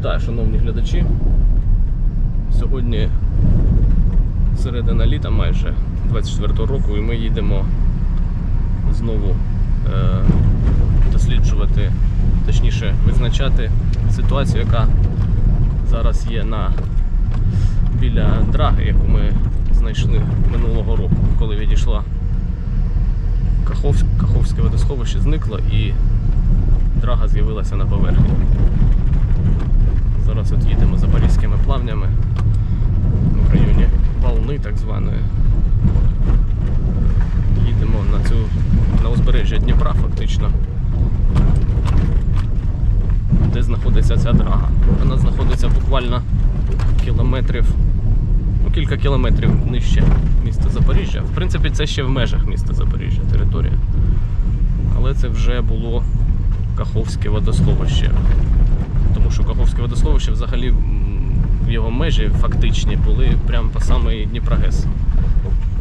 Вітаю, шановні глядачі. Сьогодні середина літа майже 24-го року, і ми їдемо знову е, досліджувати, точніше визначати ситуацію, яка зараз є на, біля драги, яку ми знайшли минулого року, коли відійшла Каховськ, Каховське водосховище зникло і драга з'явилася на поверхні. Зараз от їдемо запорізькими плавнями в районі Волни, так званої. Їдемо на цю на узбережжя Дніпра, фактично, де знаходиться ця драга. Вона знаходиться буквально кілометрів, ну кілька кілометрів нижче міста Запоріжжя. В принципі, це ще в межах міста Запоріжжя територія. Але це вже було Каховське водосховище. Тому що Каховське водосховище взагалі його межі фактичні були прямо по самий Дніпрогес.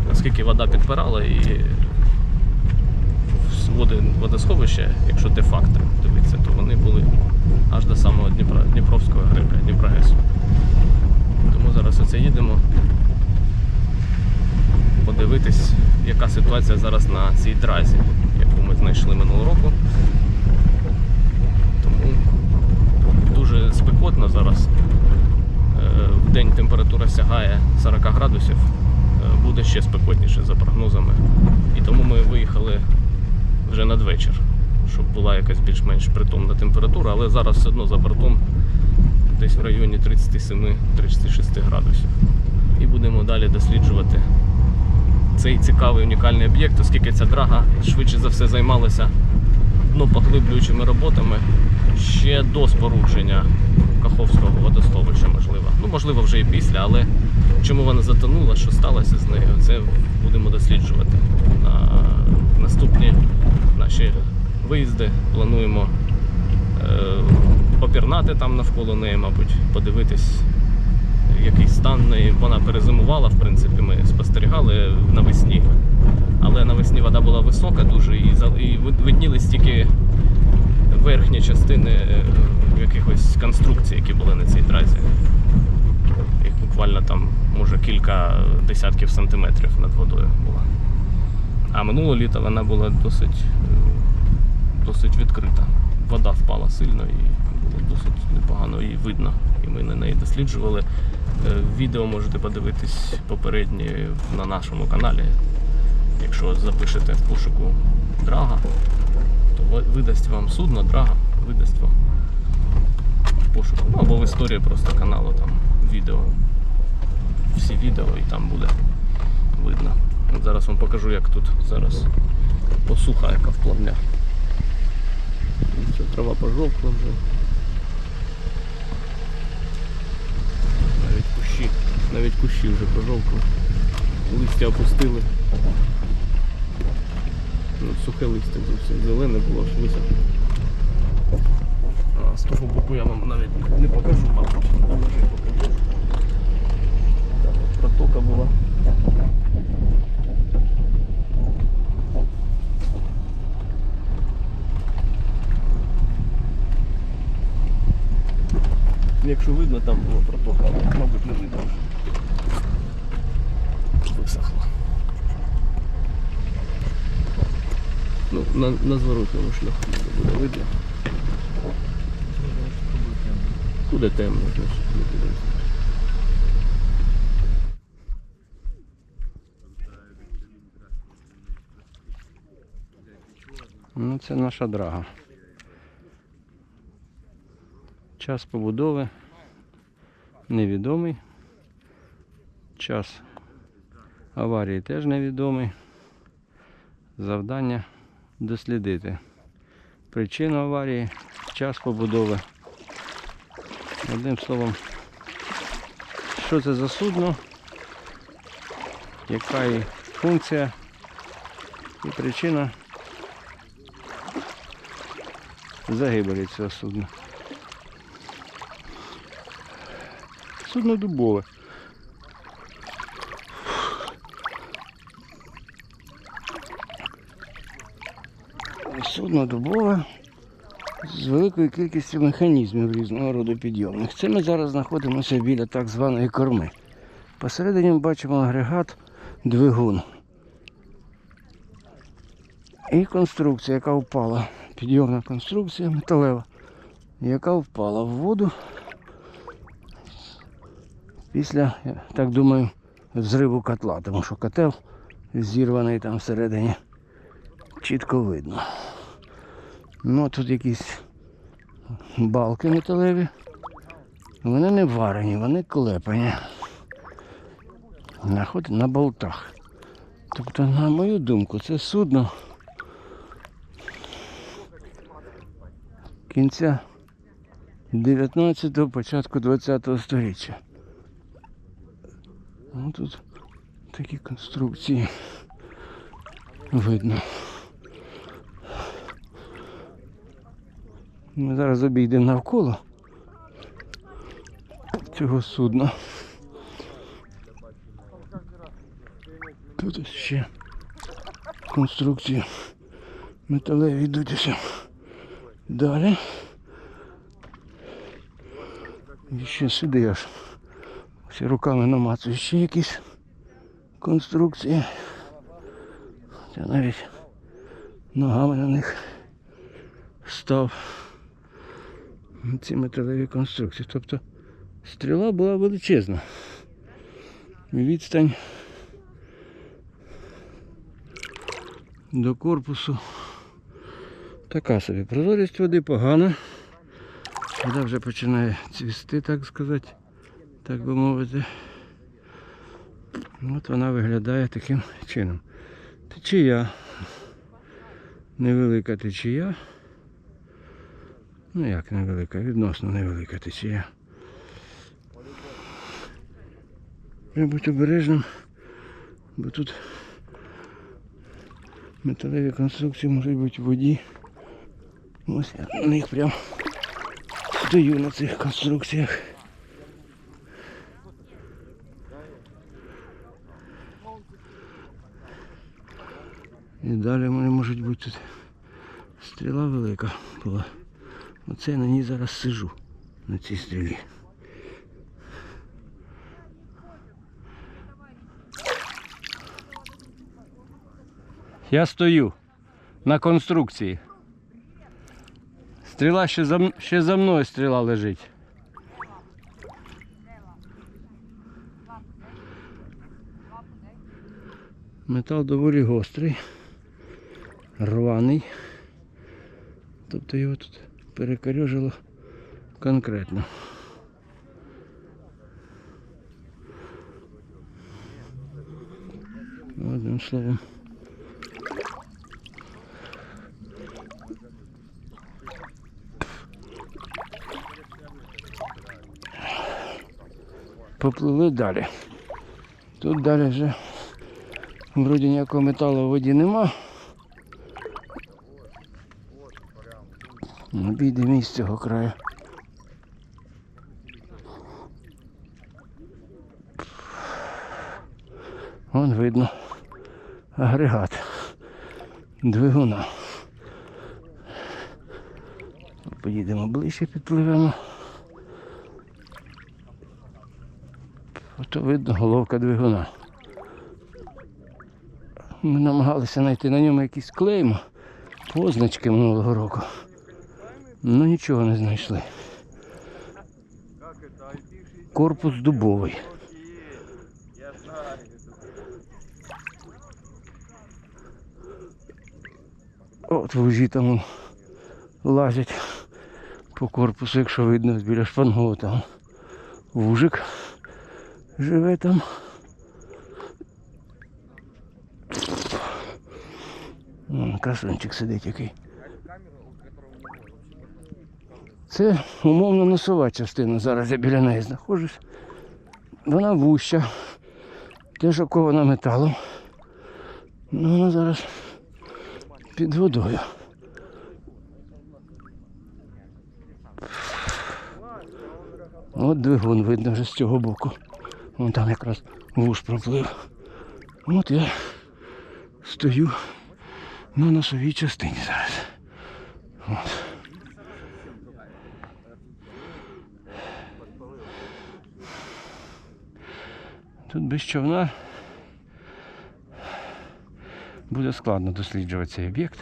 Наскільки вода підпирала і води водосховища, якщо де-факто дивитися, то вони були аж до самого Дніпра, Дніпровського гребля, Дніпрогесу. Тому зараз оце їдемо подивитись, яка ситуація зараз на цій дразі, яку ми знайшли минулого року. Тому дуже спекотно зараз. Е, В день температура сягає 40 градусів. Е, Буде ще спекотніше за прогнозами. І тому ми виїхали вже надвечір, щоб була якась більш-менш притомна температура, але зараз все одно за бортом десь в районі 37-36 градусів. І будемо далі досліджувати цей цікавий унікальний об'єкт, оскільки ця драга швидше за все займалася днопоглиблюючими роботами ще до спорудження Каховського водосховища, можливо. Ну, можливо, вже і після, але чому вона затонула, що сталося з нею, це будемо досліджувати. На наступні наші виїзди плануємо е, попірнати там навколо неї, мабуть, подивитись, який стан. Вона перезимувала, в принципі, ми спостерігали навесні. Але навесні вода була висока дуже і, і виднілись тільки верхні частини е, якихось конструкцій, які були на цій дразі. Їх буквально там, може, кілька десятків сантиметрів над водою була. А минулого літа вона була досить, е, досить відкрита. Вода впала сильно і було досить непогано її видно. І ми на неї досліджували. Е, Відео можете подивитись попередні на нашому каналі. Якщо запишете в пошуку драга, видасть вам судно, драга, видасть вам в пошуку. Ну або в історії просто каналу там відео. Всі відео і там буде видно. От зараз вам покажу, як тут зараз посуха, яка в плавнях. Це трава пожовкла вже. Навіть кущі, навіть кущі вже пожовкли. Листя опустили. Ну, сухе листя зовсім зелене було, аж висохло. З того боку я вам навіть не покажу, мабуть. Протока була. Якщо видно, там була протока, але, мабуть, не видно вже. Висохло. Ну, на, на зворотньому шляху буде видно. Буде темно, значить, буде. Ну, це наша драга. Час побудови невідомий. Час аварії теж невідомий. Завдання дослідити причину аварії, час побудови. Одним словом, що це за судно, яка її функція і причина загибелі цього судна. Судно дубове. Судно дубове. з великою кількістю механізмів різного роду підйомних. Це ми зараз знаходимося біля так званої корми. Посередині ми бачимо агрегат двигун. І конструкція, яка впала. Підйомна конструкція металева, яка впала в воду після, я так думаю, взриву котла, тому що котел зірваний там всередині чітко видно. Ну, тут якісь балки металеві. Вони не варені, вони клепані. Наход на болтах. Тобто, на мою думку, це судно кінця 19-го, початку 20-го століття. Ну тут такі конструкції видно. Ми зараз обійдемо навколо цього судна. Тут ось ще конструкції металеві йдуть ось далі. І ще сюди аж. Всі руками намацую ще якісь конструкції. Я навіть ногами на них став ці металеві конструкції. Тобто стріла була величезна. Відстань до корпусу така собі. Прозорість води погана. Вода вже починає цвісти, так сказати, так би мовити. От вона виглядає таким чином. Течія. Невелика течія. Ну як невелика, відносно невелика течія. Треба бути обережним, бо тут металеві конструкції можуть бути в воді. Ось я на них прям стою на цих конструкціях. І далі в мене можуть бути тут стріла велика була. Оце я на ній зараз сижу на цій стрілі. Я стою на конструкції. Стріла ще за, ще за мною стріла лежить. Метал доволі гострий, рваний. Тобто його тут перекорюжило конкретно. Одним словом. Поплили далі. Тут далі вже вроді ніякого металу в воді нема. Обійдемо із цього краю. Вон видно агрегат двигуна. Поїдемо ближче, підпливемо. Ото видно головка двигуна. Ми намагалися знайти на ньому якісь клейма, позначки минулого року. Ну нічого не знайшли. Корпус дубовий. От вужі там лазять по корпусу, якщо видно, біля шпангова там вужик живе там. Красунчик сидить який. Це умовно носова частина. Зараз я біля неї знаходжусь. Вона вуща, теж окована металом. Ну вона зараз під водою. От двигун видно вже з цього боку. Вон там якраз вуж проплив. От я стою на носовій частині зараз. От. Тут без човна буде складно досліджувати цей об'єкт.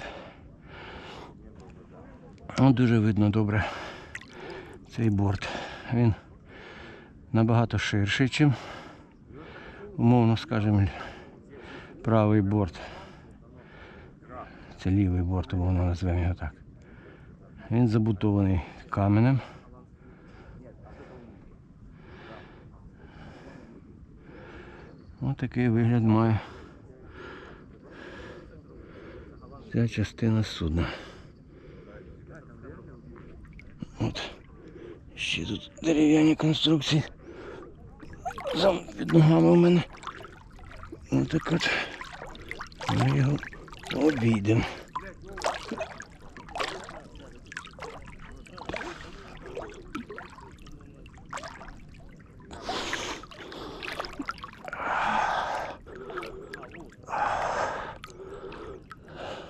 От дуже видно добре цей борт. Він набагато ширший, ніж, умовно скажемо, правий борт. Це лівий борт, умовно назвемо його так. Він забутований каменем. Ось такий вигляд має ця частина судна. От. Ще тут дерев'яні конструкції. Зам під ногами у мене. Ось так от. Ми його обійдемо.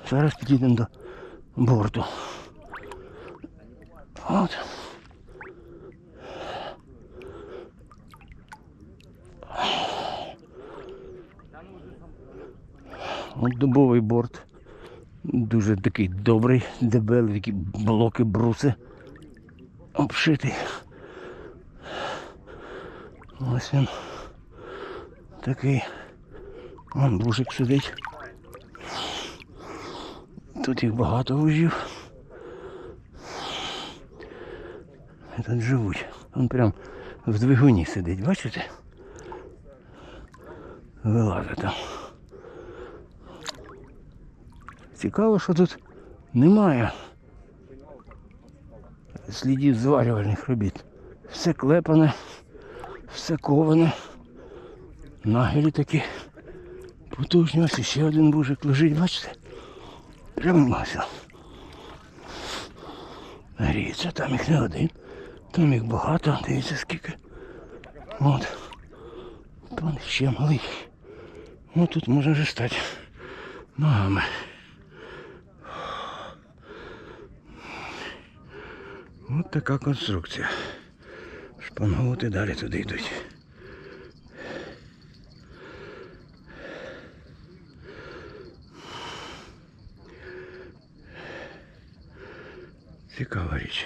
Зараз підійдемо до борту. От. От дубовий борт. Дуже такий добрий, дебелий, такі блоки, бруси обшитий. Ось він. Такий. Вон бужик сидить. Тут їх багато вужів. Тут живуть. Він прям в двигуні сидить, бачите? Вилазить там. Цікаво, що тут немає слідів зварювальних робіт. Все клепане, все коване. Нагелі такі потужні. Ось ще один бужик лежить, бачите? Ось. Гріється, там їх не один. Там їх багато, дивіться скільки. От. Там ще малий. Ну тут може вже стати ногами. От така конструкція. Шпангоути далі туди йдуть. Цікава річ.